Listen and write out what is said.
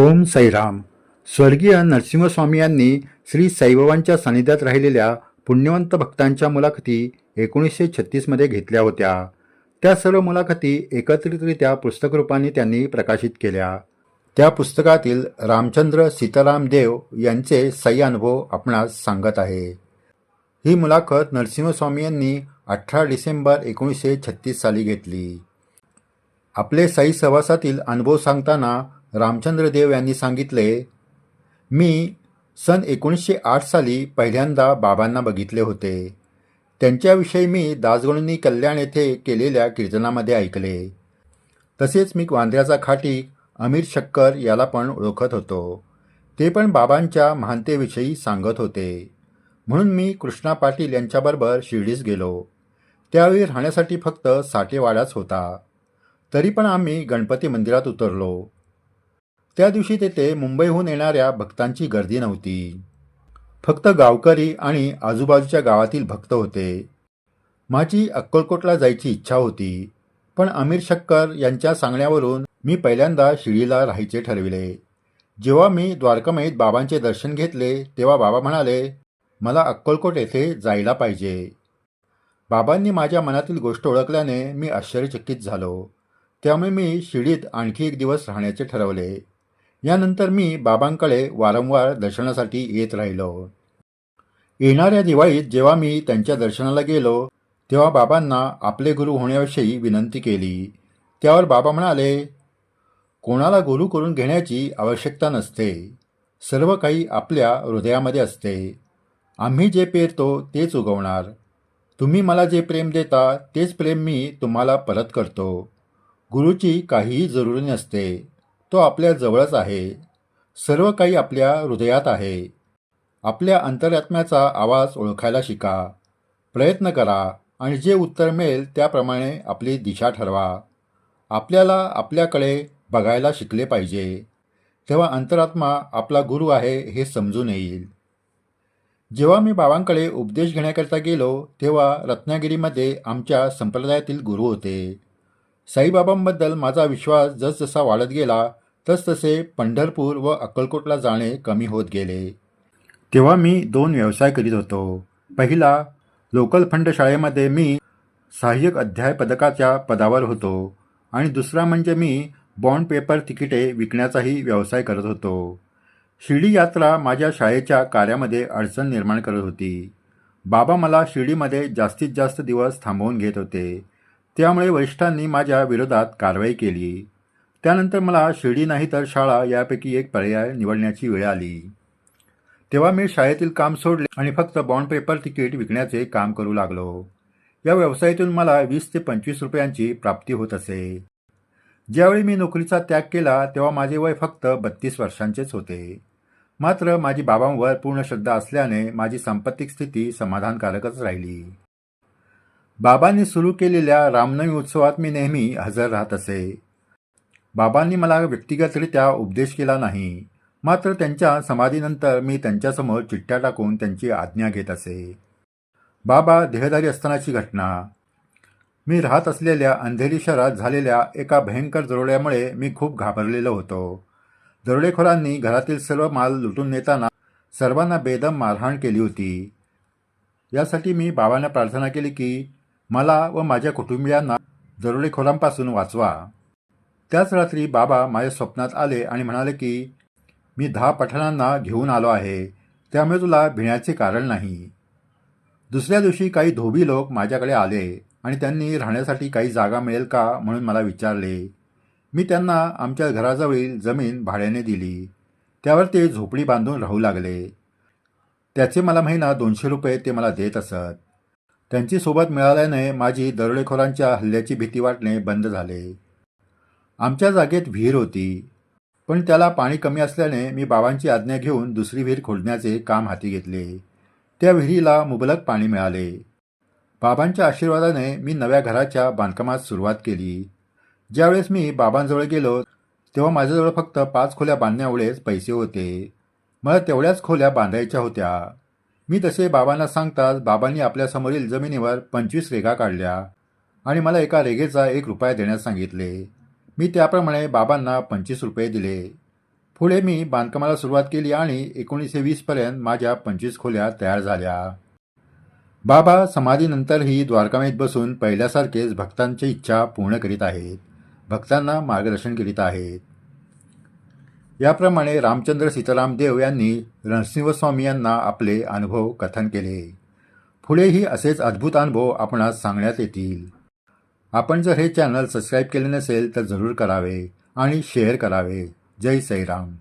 ओम साईराम स्वर्गीय नरसिंहस्वामी यांनी श्री साईबाबांच्या सानिध्यात राहिलेल्या पुण्यवंत भक्तांच्या मुलाखती एकोणीसशे छत्तीसमध्ये घेतल्या होत्या. त्या सर्व मुलाखती एकत्रितरित्या पुस्तकरूपाने त्यांनी प्रकाशित केल्या. त्या पुस्तकातील रामचंद्र सीताराम देव यांचे सई अनुभव आपणास सांगत आहे. ही मुलाखत नरसिंहस्वामी यांनी अठरा डिसेंबर एकोणीसशे छत्तीस साली घेतली. आपले साई सहवासातील अनुभव सांगताना रामचंद्र देव यांनी सांगितले मी सन एकोणीसशे आठ साली पहिल्यांदा बाबांना बघितले होते. त्यांच्याविषयी मी दासगणूंनी कल्याण येथे केलेल्या कीर्तनामध्ये ऐकले. तसेच मी वांद्र्याचा खाटी अमीर शक्कर याला पण ओळखत होतो. ते पण बाबांच्या महानतेविषयी सांगत होते. म्हणून मी कृष्णा पाटील यांच्याबरोबर शिर्डीस गेलो. त्यावेळी राहण्यासाठी फक्त साठेवाडाच होता. तरी पण आम्ही गणपती मंदिरात उतरलो. त्या दिवशी तेथे मुंबईहून येणाऱ्या भक्तांची गर्दी नव्हती. फक्त गावकरी आणि आजूबाजूच्या गावातील भक्त होते. माझी अक्कलकोटला जायची इच्छा होती पण अमीर शक्कर यांच्या सांगण्यावरून मी पहिल्यांदा शिडीला राहायचे ठरविले. जेव्हा मी द्वारकामाईत बाबांचे दर्शन घेतले तेव्हा बाबा म्हणाले मला अक्कलकोट येथे जायला पाहिजे. बाबांनी माझ्या मनातील गोष्ट ओळखल्याने मी आश्चर्यचकित झालो. त्यामुळे मी शिडीत आणखी एक दिवस राहण्याचे ठरवले. यानंतर मी बाबांकडे वारंवार दर्शनासाठी येत राहिलो. येणाऱ्या दिवाळीत जेव्हा मी त्यांच्या दर्शनाला गेलो तेव्हा बाबांना आपले गुरु होण्याविषयी विनंती केली. त्यावर बाबा म्हणाले कोणाला गुरु करून घेण्याची आवश्यकता नसते. सर्व काही आपल्या हृदयामध्ये असते. आम्ही जे पेरतो तेच उगवणार. तुम्ही मला जे प्रेम देता तेच प्रेम मी तुम्हाला परत करतो. गुरुची काहीही जरुरी नसते. तो आपल्या जवळच आहे. सर्व काही आपल्या हृदयात आहे. आपल्या अंतरात्म्याचा आवाज ओळखायला शिका. प्रयत्न करा आणि जे उत्तर मिळेल त्याप्रमाणे आपली दिशा ठरवा. आपल्याला आपल्याकडे बघायला शिकले पाहिजे. तेव्हा अंतरात्मा आपला गुरु आहे हे समजून येईल. जेव्हा मी बाबांकडे उपदेश घेण्याकरता गेलो तेव्हा रत्नागिरीमध्ये आमच्या संप्रदायातील गुरु होते. साईबाबांबद्दल माझा विश्वास जसजसा वाढत गेला तसतसे पंढरपूर व अक्कलकोटला जाणे कमी होत गेले. तेव्हा मी दोन व्यवसाय करीत होतो. पहिला लोकल फंड शाळेमध्ये मी सहाय्यक अध्याय पदकाच्या पदावर होतो आणि दुसरा म्हणजे मी बॉन्ड पेपर तिकिटे विकण्याचाही व्यवसाय करत होतो. शिर्डी यात्रा माझ्या शाळेच्या कार्यामध्ये अडचण निर्माण करत होती. बाबा मला शिर्डीमध्ये जास्तीत जास्त दिवस थांबवून घेत होते. त्यामुळे वरिष्ठांनी माझ्या विरोधात कारवाई केली. त्यानंतर मला शिर्डी नाही तर शाळा यापैकी एक पर्याय निवडण्याची वेळ आली. तेव्हा मी शाळेतील काम सोडले आणि फक्त बॉन्ड पेपर तिकीट विकण्याचे काम करू लागलो. या व्यवसायातून मला वीस ते पंचवीस रुपयांची प्राप्ती होत असे. ज्यावेळी मी नोकरीचा त्याग केला तेव्हा माझे वय फक्त बत्तीस वर्षांचेच होते. मात्र माझी बाबांवर पूर्ण श्रद्धा असल्याने माझी सांपत्तिक स्थिती समाधानकारकच राहिली. बाबांनी सुरू केलेल्या रामनवमी उत्सवात मी नेहमी हजर राहत असे. बाबांनी मला व्यक्तिगतरित्या उपदेश केला नाही. मात्र त्यांच्या समाधीनंतर मी त्यांच्यासमोर चिठ्ठ्या टाकून त्यांची आज्ञा घेत असे. बाबा देहदारी असतानाची घटना. मी राहत असलेल्या अंधेरी शहरात झालेल्या एका भयंकर दरोड्यामुळे मी खूप घाबरलेलो होतो. दरोडेखोरांनी घरातील सर्व माल लुटून नेताना सर्वांना बेदम मारहाण केली होती. यासाठी मी बाबांना प्रार्थना केली की मला व माझ्या कुटुंबियांना दरोडेखोरांपासून वाचवा. त्याच रात्री बाबा माझ्या स्वप्नात आले आणि म्हणाले की मी दहा पठाणांना घेऊन आलो आहे. त्यामुळे तुला भिण्याचे कारण नाही. दुसऱ्या दिवशी काही धोबी लोक माझ्याकडे आले आणि त्यांनी राहण्यासाठी काही जागा मिळेल का म्हणून मला विचारले. मी त्यांना आमच्या घराजवळील जमीन भाड्याने दिली. त्यावर ते झोपडी बांधून राहू लागले. त्याचे मला महिना दोनशे रुपये ते मला देत असत. त्यांची सोबत मिळाल्याने माझी दरोडेखोरांच्या हल्ल्याची भीती वाटणे बंद झाले. आमच्या जागेत विहीर होती पण त्याला पाणी कमी असल्याने मी बाबांची आज्ञा घेऊन दुसरी विहीर खोदण्याचे काम हाती घेतले. त्या विहिरीला मुबलक पाणी मिळाले. बाबांच्या आशीर्वादाने मी नव्या घराच्या बांधकामात सुरुवात केली. ज्यावेळेस मी बाबांजवळ गेलो तेव्हा माझ्याजवळ फक्त पाच खोल्या बांधण्यावेळेस पैसे होते. मला तेवढ्याच खोल्या बांधायच्या होत्या. मी तसे बाबांना सांगताच बाबांनी आपल्यासमोरील जमिनीवर पंचवीस रेघा काढल्या आणि मला एका रेघेचा एक रुपया देण्यास सांगितले. मी त्याप्रमाणे बाबांना पंचवीस रुपये दिले. पुढे मी बांधकामाला सुरुवात केली आणि एकोणीसशे वीसपर्यंत माझ्या पंचवीस खोल्या तयार झाल्या. बाबा समाधीनंतरही द्वारकामेत बसून पहिल्यासारखेच भक्तांची इच्छा पूर्ण करीत आहेत. भक्तांना मार्गदर्शन करीत आहेत. याप्रमाणे रामचंद्र सीताराम देव यांनी नरसिंहस्वामी यांना आपले अनुभव कथन केले. पुढेही असेच अद्भुत अनुभव आपणास सांगण्यात येतील. आपण जर हे चॅनल सबस्क्राईब केले नसेल तर जरूर करावे आणि शेअर करावे. जय सैराम.